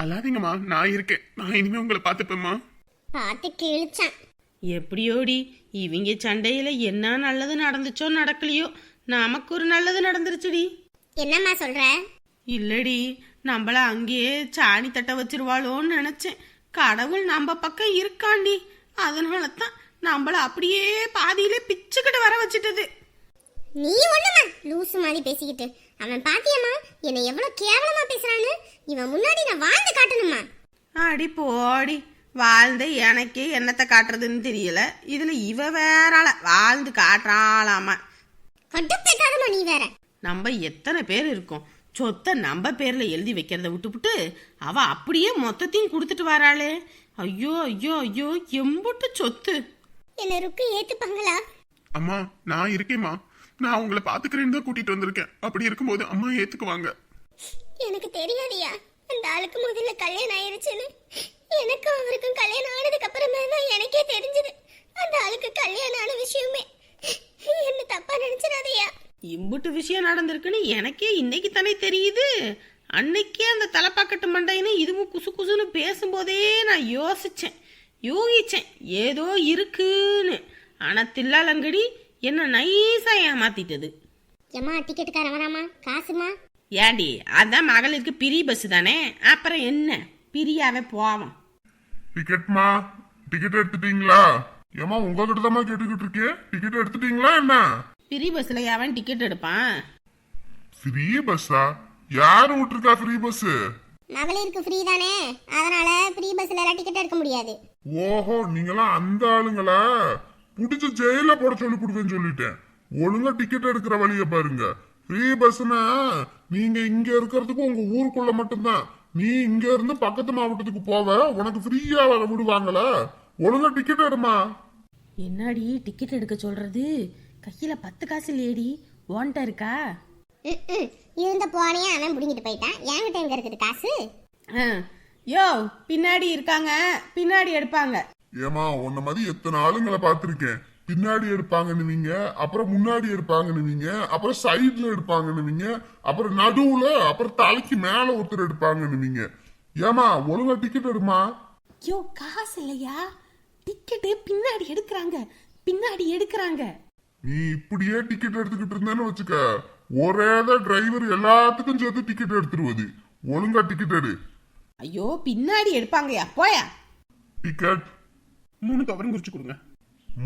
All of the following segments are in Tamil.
அல்லாதீங்கம்மா நான் இருக்கேன். நான் இனிமே உங்களை பார்த்துப்பேம்மா. பார்த்து கிழிச்சான். எப்படியோடி இவங்க சண்டையில என்ன நல்லது நடந்துச்சோ நடக்கலையோ நமக்கு ஒரு நல்லது நடந்துருச்சுடி. என்னம்மா சொல்ற? இல்லடி நம்மள அங்கேயே சாணி தட்ட வச்சிருவாளோன்னு நினைச்சேன். கடவுள் நம்ம பக்கம் இருக்காண்டி. அதனால தான் நம்மள அப்படியே பாதியிலே பிச்சுக்கிட்டு வர வச்சிட்டது. நீ ஒண்ணுமா லூசு மாதிரி பேசிக்கிட்டு அவன் பாத்தியம்மா என்னை எவ்வளவு கேவலமா பேசுறான்னு இவன் முன்னாடி நான் வாழ்ந்து காட்டணுமா அடி போடி வாழ்ந்த எனக்கே என்னத்தை காட்டுறதுன்னு தெரியல. இதுல இவ வேறால வாழ்ந்து காட்டுறாளாமா. கட்டுப்பேத்தாதம்மா நீ வேற. நம்ம எத்தனை பேர் இருக்கோம். சொத்தை நம்ம பேர்ல எழுதி வைக்கிறத விட்டுப்புட்டு அவ அப்படியே மொத்தத்தையும் கொடுத்துட்டு வராளே. ஐயோ ஐயோ ஐயோ எம்புட்டு சொத்து. என்ன ருக்கு ஏத்துப்பாங்களா? அம்மா நான் இருக்கேம்மா. நான் உங்களை பாத்துக்கிறேன்னு தான் கூட்டிட்டு வந்திருக்கேன். அப்படி இருக்கும்போது அம்மா ஏத்துக்குவாங்க. எனக்கு தெரியாதியா? அந்த ஆளுக்கு முதல்ல கல்யாணம் ஆயிருச்சுன்னு. எனக்கும் அவருக்கும் கல்யாணம் ஆனதுக்கு அப்புறமா தான் எனக்கே தெரிஞ்சது. அந்த ஆளுக்கு கல்யாணம் ஆன விஷயமே. என்ன தப்பா நினைச்சிடாதயா? இம்புட்டு விஷயம் நடந்திருக்குன்னு எனக்கே இன்னைக்கு தானே தெரியுது. அன்னைக்கே அந்த தலைப்பாக்கட்டு மண்டைன்னு இதுவும் குசு குசுன்னு பேசும்போதே நான் யோசிச்சேன். யூகிச்சேன். ஏதோ இருக்குன்னு. ஆனா தில்லாலங்கடி என்ன நைஸா ஏமாத்திட்டது. ஏம்மா டிக்கெட்டுக்காரன் வராமா காசுமா ஏண்டி அதான் மகளிருக்கு பிரி பஸ் தானே? அப்புறம் என்ன? பிரியாவே போவோம் டிக்கெட்மா டிக்கெட் எடுத்துட்டீங்களா? ஏமா உங்ககிட்ட தான் கேட்டுக்கிட்டு இருக்கேன் டிக்கெட் எடுத்துட்டீங்களா என்ன? பிரி பஸ்ல எவன் டிக்கெட் எடுப்பான்? ஃப்ரீ பஸ்ஸா யாரு விட்டுருக்கா ஃப்ரீ பஸ் மகளிருக்கு ஃப்ரீ தானே? அதனால ஃப்ரீ பஸ்ல டிக்கெட் எடுக்க முடியாது. ஓஹோ நீங்களாம் அந்த ஆளுங்களா? புடிச்சு ஜெயில போட சொல்லி கொடுவேன்னு சொல்லிட்டேன். ஒழுங்கா டிக்கெட் எடுக்கிற வழிய பாருங்க. ஃப்ரீ பஸ்னா நீங்க இங்க இருக்கிறதுக்கு உங்க ஊருக்குள்ள மட்டும்தான். நீ இங்க இருந்து பக்கத்து மாவட்டத்துக்கு போவ உனக்கு ஃப்ரீயா விடுவாங்களா? ஒழுங்கா டிக்கெட் எடுமா? என்னடி டிக்கெட் எடுக்க சொல்றது? கையில பத்து காசு இல்லையடி. ஓன்ட்ட இருக்கா. இருந்த போனையே அவன் புடிங்கிட்டு போயிட்டான். என்கிட்ட எங்க இருக்குது காசு? ஆ. யோ பின்னாடி இருக்காங்க. பின்னாடி எடுப்பாங்க. ஏமா உன்ன மாதிரி எத்தனை ஆளுங்களை பார்த்திருக்கேன். பின்னாடி எடுப்பாங்கன்னுவீங்க அப்புறம் முன்னாடி எடுப்பாங்கன்னுவீங்க அப்புறம் சைடுல எடுப்பாங்கன்னுவீங்க அப்புறம் நடுவுல அப்புறம் தலைக்கு மேல ஒருத்தர் எடுப்பாங்கன்னுவீங்க ஏமா ஒழுங்கா டிக்கெட் எடுமா யோ காசு இல்லையா? டிக்கெட்டு பின்னாடி எடுக்கிறாங்க. பின்னாடி எடுக்கிறாங்க. நீ இப்படியே டிக்கெட் எடுத்துக்கிட்டு இருந்தேன்னு வச்சுக்க ஒரே டிரைவர் எல்லாத்துக்கும் சேர்த்து டிக்கெட் எடுத்துருவது. ஒழுங்கா டிக்கெட் எடு. ஐயோ பின்னாடி எடுப்பாங்கயா போயா. டிக்கெட் மூணு கவரும் குறிச்சு கொடுங்க.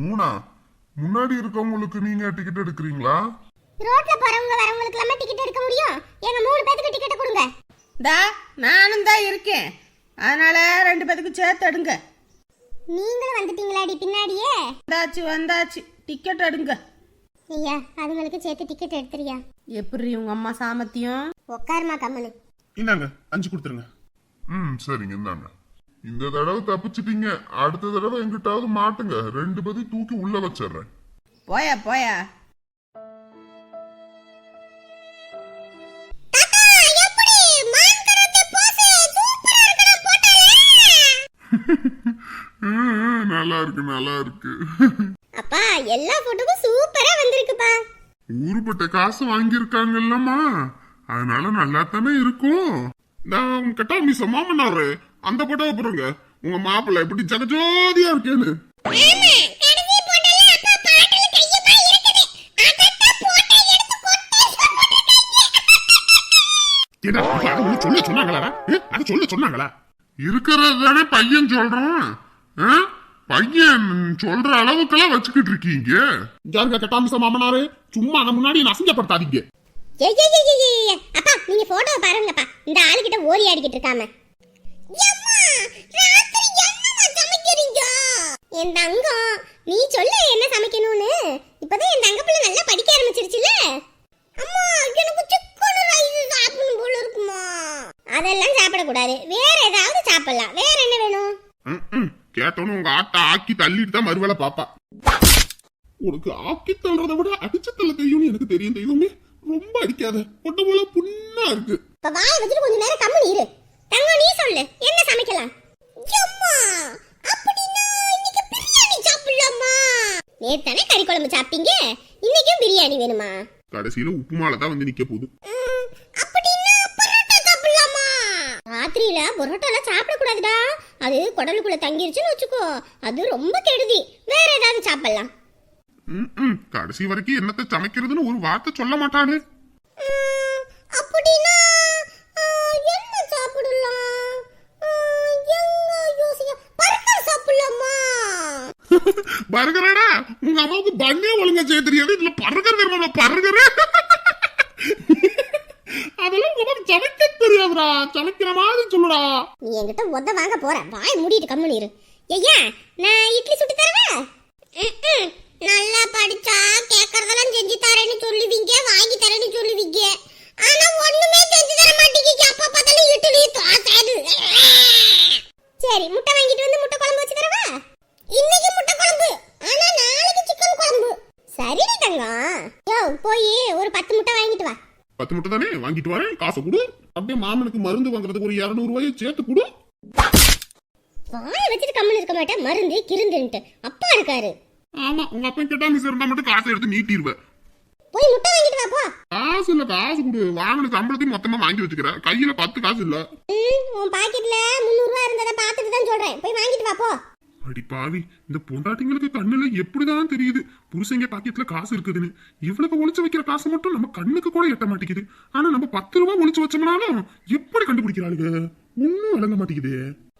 மூணா? முன்னாடி இருக்கவங்களுக்கு நீங்க டிக்கெட் எடுக்கிறீங்களா? ரோட்ல போறவங்க வரவங்களுக்கு எல்லாம் டிக்கெட் எடுக்க முடியும். எங்க மூணு பேத்துக்கு டிக்கெட் கொடுங்க. டா நானும் தான் இருக்கேன். அதனால ரெண்டு பேத்துக்கும் சேர்த்து எடுங்க. நீங்களும் வந்துட்டீங்களாடி பின்னாடியே? வந்தாச்சு வந்தாச்சு. டிக்கெட் எடுங்க. ஐயா அதுங்களுக்கு சேர்த்து டிக்கெட் எடுத்துறியா? எப்படி உங்க அம்மா சாமர்த்தியம்? உட்காருமா கம்மனு. இந்தாங்க அஞ்சு கொடுத்துருங்க. ம் சரிங்க இந்தாங்க. இந்த தடவை தப்பிச்சிட்டீங்க. அடுத்த தடவை எங்கிட்டாவது மாட்டுங்க. ரெண்டு பேத்தையும் தூக்கி உள்ள வச்சிடுறேன். போயா போயா. நல்லா இருக்கு நல்லா இருக்கு. அப்பா எல்லா போட்டோவும் சூப்பரா வந்திருக்குப்பா. ஊருப்பட்ட காசு வாங்கியிருக்காங்கல்லம்மா. அதனால நல்லா தானே இருக்கும். நான் கட்டா மிஸ் மாமனாரு அந்த படம் அப்புறங்க உங்க மாப்பிள்ளை எப்படி ஜகஜோதியா இருக்கேன்னு. சொல்ல சொன்னாங்களா? அது சொல்ல சொன்னாங்களா? இருக்கிறது தானே பையன் சொல்றான்? பையன் சொல்ற அளவுக்கெல்லாம் வச்சுக்கிட்டு இருக்கீங்க. யாருங்க கட்டாமிச மாமனாரு? சும்மா அந்த முன்னாடி அசிங்கப்படுத்தாதீங்க. நீங்க போட்டோவை பாருங்கப்பா. இந்த ஆளுகிட்ட ஓடி ஆடிக்கிட்டு இருக்காம. என் தங்கம் நீ சொல்ல என்ன சமைக்கணும்னு. இப்பதான் என் தங்க பிள்ளை நல்லா படிக்க ஆரம்பிச்சிருச்சுல அம்மா எனக்கு சிக்கன் ரைஸ் சாப்பிடணும் போல இருக்குமா? அதெல்லாம் சாப்பிடக்கூடாது. வேற ஏதாவது சாப்பிடலாம். வேற என்ன வேணும். கேட்டோன்னு உங்க ஆட்டை ஆக்கி தள்ளிட்டு தான் மறுவேளை பாப்பா. உனக்கு ஆக்கி தள்ளுறதை விட அடிச்சு தள்ள தெரியும்னு எனக்கு தெரியும். தெய்வமே ரொம்ப அடிக்காத. பொட்ட போல புண்ணா இருக்கு. வாயை வச்சுட்டு கொஞ்ச நேரம் கம்மனு இரு. தங்கம் நீ சொல்லு. என்ன சமைக்கலாம்? அம்மா அப்படின்னா இன்னைக்கு பிரியாணி சாப்பிடலாமா? நேத்தானே கறி குழம்பு சாப்பிட்டீங்க. இன்னைக்கும் பிரியாணி வேணுமா? கடைசியில உப்புமால தான் வந்து நிக்க போகுது. சாப்பிடலாமா? ராத்திரி பிரியாணியில பரோட்டாலாம் சாப்பிடக்கூடாதுடா. அது குடலுக்குள்ள தங்கிருச்சுன்னு வச்சுக்கோ. அது ரொம்ப கெடுதி. வேற ஏதாவது சாப்பிடலாம். ம். கடைசி வரைக்கும் என்னத்த சமைக்கிறதுன்னு ஒரு வார்த்தை சொல்ல மாட்டானு அப்படின்னா என்ன சாப்பிடலாம்? எங்க யோசிக்க? பர்கர் சாப்பிடலாமா? பர்கரடா உங்க அம்மாவுக்கு பண்ணே ஒழுங்கா செய்ய தெரியாது. இதுல பர்கர் வேணுமா? பர்கர்? அதெல்லாம் அம்மாவுக்கு சமைக்க தெரியாதுடா. சமைக்கிற மாதிரி சொல்லுடா. நீ என்கிட்ட உத வாங்க போற. வாய் மூடிட்டு கம்முனு இரு. ஐயா நான் இட்லி சுட்டு தரவா. நல்லா படிச்சா கேக்குறதெல்லாம் செஞ்சு தரேன்னு சொல்லுவீங்க வாங்கி தரேன்னு சொல்லுவீங்க ஆனா ஒண்ணுமே செஞ்சு தர மாட்டேங்க அப்பா பார்த்தாலும் இட்லி தோசை சரி முட்டை வாங்கிட்டு வந்து முட்டை குழம்பு வச்சு தரவா இன்னைக்கு முட்டை குழம்பு ஆனா நாளைக்கு சிக்கன் குழம்பு சரிடி தங்கம் யோ போய் ஒரு பத்து முட்டை வாங்கிட்டு வா பத்து முட்டை தானே வாங்கிட்டு வரேன் காசை கொடு. அப்படியே மாமனுக்கு மருந்து வாங்குறதுக்கு ஒரு இருநூறு ரூபாயை சேர்த்து கொடு. வாயை வச்சுட்டு கம்முன்னு இருக்க மாட்டேன். மருந்து கிருந்துன்ட்டு. அப்பா இருக்காரு. ஆமா உங்க அப்பா கிட்ட மிஸ் இருந்தா மட்டும் காசை எடுத்து நீட்டிடுவேன் போய் முட்டை வாங்கிட்டு வா போ. காசு இல்ல காசு கொடு. வாங்கின சம்பளத்தையும் மொத்தமா வாங்கி வச்சுக்கிறேன் கையில பத்து காசு இல்ல. உன் பாக்கெட்ல முந்நூறு ரூபா இருந்ததை பார்த்துட்டு தான் சொல்றேன். போய் வாங்கிட்டு வா போ. அடி பாவி இந்த பொண்டாட்டிங்களுக்கு கண்ணுல எப்படிதான் தெரியுது? புருஷங்க பாக்கெட்ல காசு இருக்குதுன்னு. இவ்வளவு ஒளிச்சு வைக்கிற காசு மட்டும் நம்ம கண்ணுக்கு கூட எட்ட மாட்டேங்குது. ஆனா நம்ம பத்து ரூபாய் ஒளிச்சு வச்சோம்னாலும் எப்படி கண்டுபிடிக்கிறாளுங்க ஒன்னும் விளங்க மாட்டேங்குது.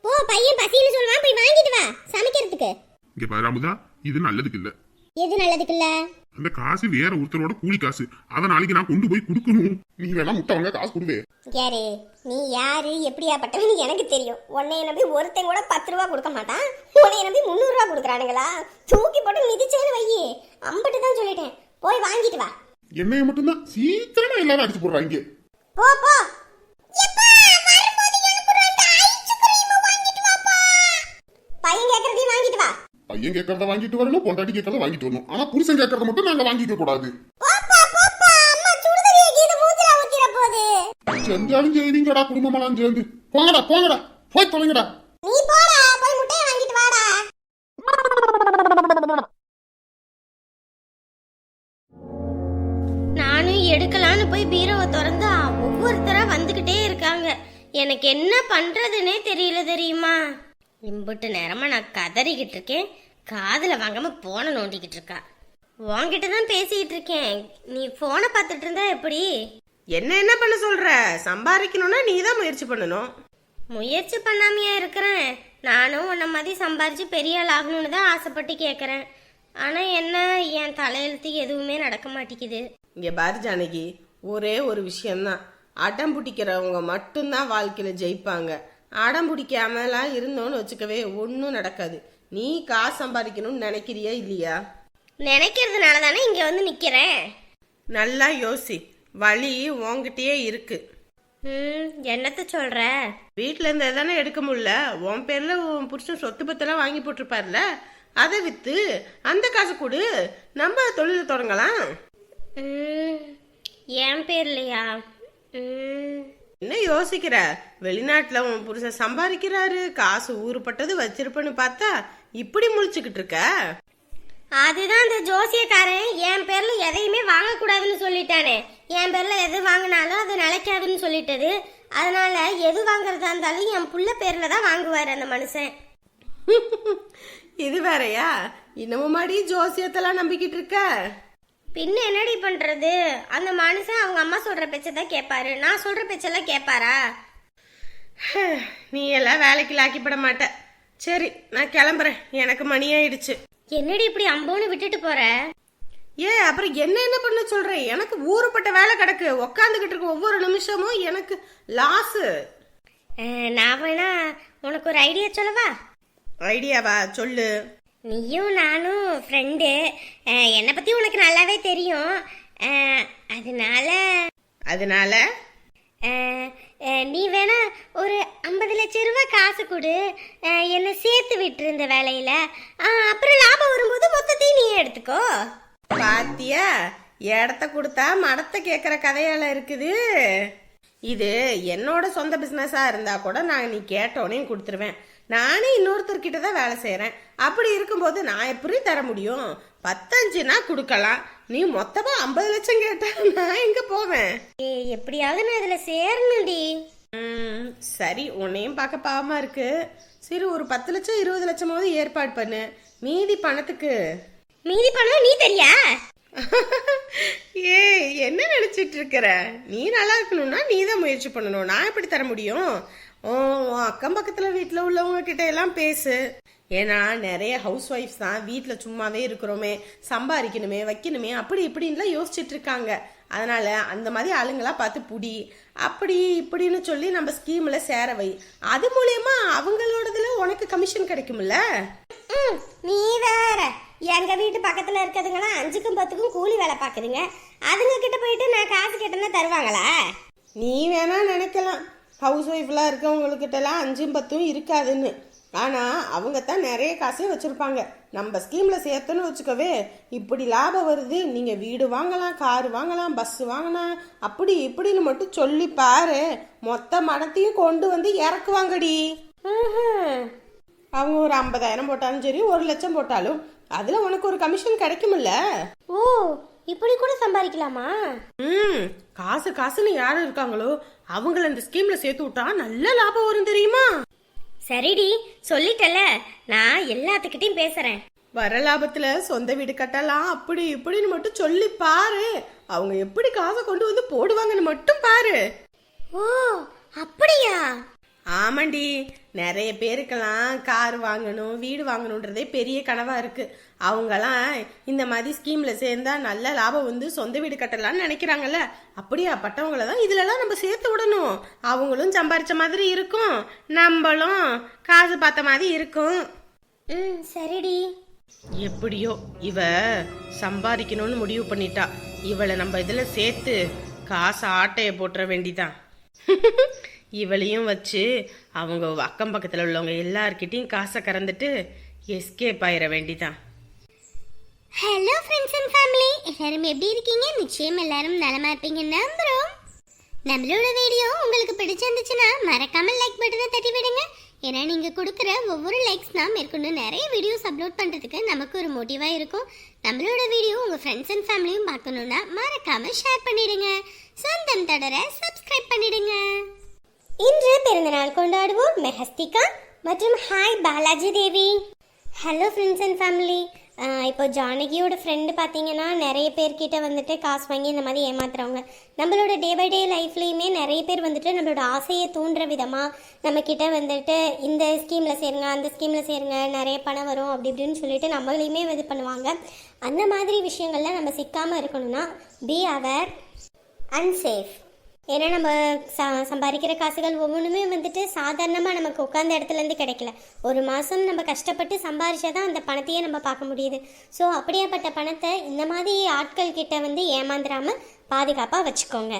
போ பையன் பசின்னு சொல்லுவான் போய் வாங்கிட்டு வா சமைக்கிறதுக்கு. இங்க பாரு அமுதா இது நல்லதுக்கு இல்ல. எது நல்லதுக்கு இல்ல அந்த காசு வேற ஒருத்தரோட கூலி காசு. அத நாளைக்கு நான் கொண்டு போய் கொடுக்கணும். நீ வேணா முட்டை வாங்க காசு கொடுவே. யாரு நீ யாரு எப்படியாப்பட்டவன்னு எனக்கு தெரியும். உன்னைய நம்பி ஒருத்தன் கூட பத்து ரூபா கொடுக்க மாட்டான். உன்னைய நம்பி முந்நூறு ரூபா கொடுக்குறானுங்களா? தூக்கி போட்டு மிதிச்சேன்னு வையி. அம்பட்டு தான் சொல்லிட்டேன். போய் வாங்கிட்டு வா. என்னைய மட்டும்தான் சீக்கிரமா எல்லாரும் அடிச்சு போடுறாங்க. போ போ எப்பா, வரும்போது எனக்கு ரெண்டு ஐஸ் cream வாங்கிட்டு வாப்பா. பையன் கேக்குறதையும் வாங்கிட்டு வா பையன் கேட்கறத வாங்கிட்டு வரணும் பொண்டாட்டி கேட்கறத வாங்கிட்டு வரணும். ஆனா புருஷன் கேட்கறத மட்டும் நாங்க வாங்கிக்க கூடாது. செஞ்சாலும் செய்வீங்கடா குடும்பமெல்லாம் சேர்ந்து. போங்கடா போங்கடா போய் தொலைங்கடா. நானும் எடுக்கலான்னு போய் பீரோவை திறந்தா ஒவ்வொருத்தரா வந்துகிட்டே இருக்காங்க. எனக்கு என்ன பண்றதுனே தெரியல தெரியுமா? இம்புட்டு நேரமா நான் கதறிக்கிட்டு இருக்கேன். காதுல வாங்காம போனை நோண்டிக்கிட்டு இருக்கா. உன்கிட்ட தான் பேசிக்கிட்டு இருக்கேன். நீ போனை பார்த்துட்டு இருந்தா எப்படி? என்ன என்ன பண்ண சொல்ற? சம்பாதிக்கணும்னா நீ தான் முயற்சி பண்ணணும். முயற்சி பண்ணாமையா இருக்கிறேன். நானும் உன்ன மாதிரி சம்பாரிச்சு பெரிய ஆள் ஆகணும்னு தான் ஆசைப்பட்டு கேட்குறேன் ஆனா என்ன என் தலையெழுத்து எதுவுமே நடக்க மாட்டேங்குது. இங்க பாரு ஜானகி ஒரே ஒரு விஷயம்தான். அடம் பிடிக்கிறவங்க மட்டும்தான் வாழ்க்கையில ஜெயிப்பாங்க. அடம் பிடிக்காமலாம் இருந்தோன்னு வச்சுக்கவே ஒன்றும் நடக்காது. நீ காசு சம்பாதிக்கணும்னு நினைக்கிறியா இல்லையா? நினைக்கிறதுனால தானே இங்க வந்து நிக்கிறேன். நல்லா யோசி. வழி உன்கிட்டயே இருக்கு. ம் என்னத்த சொல்ற? வீட்ல இருந்து தானே எடுக்க முடியல. உன் பேர்ல உன் புருஷன் சொத்து பத்தெல்லாம் வாங்கி போட்டிருப்பார்ல. அதை வித்து அந்த காசு கொடு. நம்ம தொழில் தொடங்கலாம். ம், என் பேர்லையா? ம், என்ன யோசிக்கிற? வெளிநாட்டுல உன் புருஷன் சம்பாதிக்கிறாரு. காசு ஊருப்பட்டது வச்சிருப்பேன்னு பார்த்தா இப்படி முழிச்சுக்கிட்டு இருக்க? அதுதான் அந்த ஜோசியக்காரன். என் பேர்ல எதையுமே வாங்கக்கூடாதுன்னு சொல்லிட்டானே. என் பேர்ல எது வாங்கினாலும் அது நிலைக்காதுன்னு சொல்லிட்டது. அதனால எது வாங்குறதா இருந்தாலும் என் புள்ள பேர்ல தான் வாங்குவார் அந்த மனுஷன். இது வேறயா? இன்னமும் மாடி ஜோசியத்தெல்லாம் நம்பிக்கிட்டு இருக்க? பின்ன என்னடி பண்றது? அந்த மனுஷன் அவங்க அம்மா சொல்ற பேச்சை தான் கேட்பாரு நான் சொல்ற பேச்செல்லாம் கேட்பாரா நீ எல்லாம் வேலைக்கு லாக்கிப்பட மாட்ட. சரி நான் கிளம்புறேன். எனக்கு மணி ஆயிடுச்சு. என்னடி இப்படி அம்போன்னு விட்டுட்டு போற? ஏ அப்புறம் என்ன என்ன பண்ண சொல்றேன் எனக்கு ஊருப்பட்ட வேலை கிடக்கு. உக்காந்துக்கிட்டு இருக்க ஒவ்வொரு நிமிஷமும் எனக்கு லாஸு நான் வேணா உனக்கு ஒரு ஐடியா சொல்லவா? ஐடியாவா சொல்லு. நீயும் நானும் ஃப்ரெண்டு என்னை பற்றி உனக்கு நல்லாவே தெரியும். அதனால அதனால? நீ வேணா ஒரு ஐம்பது லட்சம் ரூபாய் காசு கொடு. என்னை சேர்த்து விட்டுரு இந்த வேலையில் அப்புறம் லாபம் வரும்போது மொத்தத்தையும் நீ எடுத்துக்கோ. பாத்தியா இடத்த கொடுத்தா மடத்தை கேட்குற கதையால இருக்குது. இது என்னோட சொந்த பிஸ்னஸாக இருந்தால் கூட நான் நீ கேட்டோடனே கொடுத்துருவேன். நானே இன்னொருத்தர்கிட்ட தான் வேலை செய்கிறேன் அப்படி இருக்கும்போது நான் எப்படி தர முடியும்? பத்தஞ்சுனா கொடுக்கலாம். நீ மொத்தமா ஐம்பது லட்சம் கேட்டா நான் எங்க போவேன்? ஏய் எப்படியாவது நான் இதில் சேரணும்டி. ம், சரி உன்னையும் பார்க்க பாவமா இருக்கு. சரி ஒரு பத்து லட்சம் இருபது லட்சமாவது ஏற்பாடு பண்ணு. மீதி பணத்துக்கு. மீதி பணம் நீ தெரியா? ஏ என்ன நினைச்சிட்டு இருக்கிற? நீ நல்லா இருக்கணும்னா நீ தான் முயற்சி பண்ணணும். நான் எப்படி தர முடியும்? உன் அக்கம் பக்கத்துல வீட்டில் உள்ளவங்க கிட்ட எல்லாம் பேசு. ஏன்னா நிறைய ஹவுஸ் ஒய்ஃப்ஸ் தான் வீட்டில் சும்மாவே இருக்கிறோமே சம்பாதிக்கணுமே வைக்கணுமே அப்படி இப்படின்லாம் யோசிச்சுட்டு இருக்காங்க. அதனால அந்த மாதிரி ஆளுங்களா பார்த்து புடி. அப்படி இப்படின்னு சொல்லி நம்ம ஸ்கீம்ல சேர வை. அது மூலியமா அவங்களோடதுல உனக்கு கமிஷன் கிடைக்கும்ல? ம், நீ வேற. எங்க வீட்டு பக்கத்துல இருக்கிறதுங்களாம் அஞ்சுக்கும் பத்துக்கும் கூலி வேலை பாக்குதுங்க அதுங்க கிட்ட போயிட்டு நான் காசு கேட்டேன்னா தருவாங்களா? நீ வேணா நினைக்கலாம். ஹவுஸ் ஒய்ஃப்லாம் இருக்கவங்களுக்கிட்டலாம் அஞ்சும் பத்தும் இருக்காதுன்னு. ஆனால் அவங்க தான் நிறைய காசே வச்சுருப்பாங்க. நம்ம ஸ்கீமில் சேர்த்தோன்னு வச்சுக்கவே இப்படி லாபம் வருது நீங்கள் வீடு வாங்கலாம் கார் வாங்கலாம் பஸ் வாங்கலாம் அப்படி இப்படின்னு மட்டும் சொல்லி பாரு. மொத்த மடத்தையும் கொண்டு வந்து இறக்குவாங்கடி. அவங்க ஒரு ஐம்பதாயிரம் போட்டாலும் சரி ஒரு லட்சம் போட்டாலும் அதில் உனக்கு ஒரு கமிஷன் கிடைக்கும்ல ஓ இப்படி கூட சம்பாதிக்கலாமா? ம் காசு காசுன்னு யார் இருக்காங்களோ அவங்கள இந்த ஸ்கீம்ல சேர்த்து விட்டா நல்ல லாபம் வரும் தெரியுமா? சரிடி சொல்லிட்டல நான் எல்லாத்துக்கிட்டையும் பேசுறேன். வர லாபத்துல சொந்த வீடு கட்டலாம் அப்படி இப்படின்னு மட்டும் சொல்லி பாரு. அவங்க எப்படி காசை கொண்டு வந்து போடுவாங்கன்னு மட்டும் பாரு. ஓ அப்படியா? ஆமாண்டி நிறைய பேருக்கெல்லாம் கார் வாங்கணும் வீடு வாங்கணுன்றதே பெரிய கனவா இருக்கு. அவங்கெல்லாம் இந்த மாதிரி ஸ்கீம்ல சேர்ந்தா நல்ல லாபம் வந்து சொந்த வீடு கட்டலாம்னு நினைக்கிறாங்கல்ல. அப்படியா பட்டவங்கள தான் இதுலலாம் நம்ம சேர்த்து விடணும். அவங்களும் சம்பாரிச்ச மாதிரி இருக்கும். நம்மளும் காசு பார்த்த மாதிரி இருக்கும். ம் சரிடி. எப்படியோ இவ சம்பாதிக்கணும்னு முடிவு பண்ணிட்டா. இவளை நம்ம இதுல சேர்த்து காசு ஆட்டைய போட்டுற வேண்டிதான். இவளையும் வச்சு அவங்க அக்கம் பக்கத்தில் உள்ளவங்க எல்லார்கிட்டையும் காசை கறந்துட்டு எஸ்கேப் ஆயிட வேண்டிதான். ஹலோ ஃப்ரெண்ட்ஸ் அண்ட் ஃபேமிலி எல்லாரும் எப்படி இருக்கீங்க? நிச்சயம் எல்லாரும் நலமா இருப்பீங்க நம்புறோம். நம்மளோட வீடியோ உங்களுக்கு பிடிச்சிருந்துச்சுன்னா மறக்காம லைக் பட்டனை தட்டி விடுங்க ஏன்னா நீங்கள் கொடுக்குற ஒவ்வொரு லைக்ஸ் தான் மேற்கொண்டு நிறைய வீடியோஸ் அப்லோட் பண்ணுறதுக்கு நமக்கு ஒரு மோட்டிவாக இருக்கும். நம்மளோட வீடியோ உங்கள் ஃப்ரெண்ட்ஸ் அண்ட் ஃபேமிலியும் பார்க்கணுன்னா மறக்காம ஷேர் பண்ணிடுங்க. சொந்தம் தொடர சப்ஸ்கிரைப் பண்ணிடுங்க. இன்று பிறந்தநாள் கொண்டாடுவோம் மெஹஸ்திகா மற்றும் hi Balaji Devi. Hello friends and family இப்போ ஜானகியோட ஃப்ரெண்டு பார்த்தீங்கன்னா நிறைய பேர்கிட்ட வந்துட்டு காசு வாங்கி இந்த மாதிரி ஏமாத்துறவங்க. நம்மளோட டே பை டே லைஃப்லேயுமே நிறைய பேர் வந்துட்டு நம்மளோட ஆசையை தூண்டுற விதமாக நம்மக்கிட்ட வந்துட்டு இந்த ஸ்கீமில் சேருங்க அந்த ஸ்கீமில் சேருங்க நிறைய பணம் வரும் அப்படி இப்படின்னு சொல்லிட்டு நம்மளையுமே இது பண்ணுவாங்க. அந்த மாதிரி விஷயங்கள்லாம் நம்ம சிக்காமல் இருக்கணும்னா பி அவர் அன்சேஃப் ஏன்னா நம்ம ச சம்பாதிக்கிற காசுகள் ஒவ்வொன்றுமே வந்துட்டு சாதாரணமாக நமக்கு உட்காந்த இடத்துலேருந்து கிடைக்கல. ஒரு மாதம் நம்ம கஷ்டப்பட்டு சம்பாரிச்சா தான் அந்த பணத்தையே நம்ம பார்க்க முடியுது. ஸோ அப்படியாப்பட்ட பணத்தை இந்த மாதிரி ஆட்கள் கிட்ட வந்து ஏமாந்துடாமல் பாதுகாப்பாக வச்சுக்கோங்க.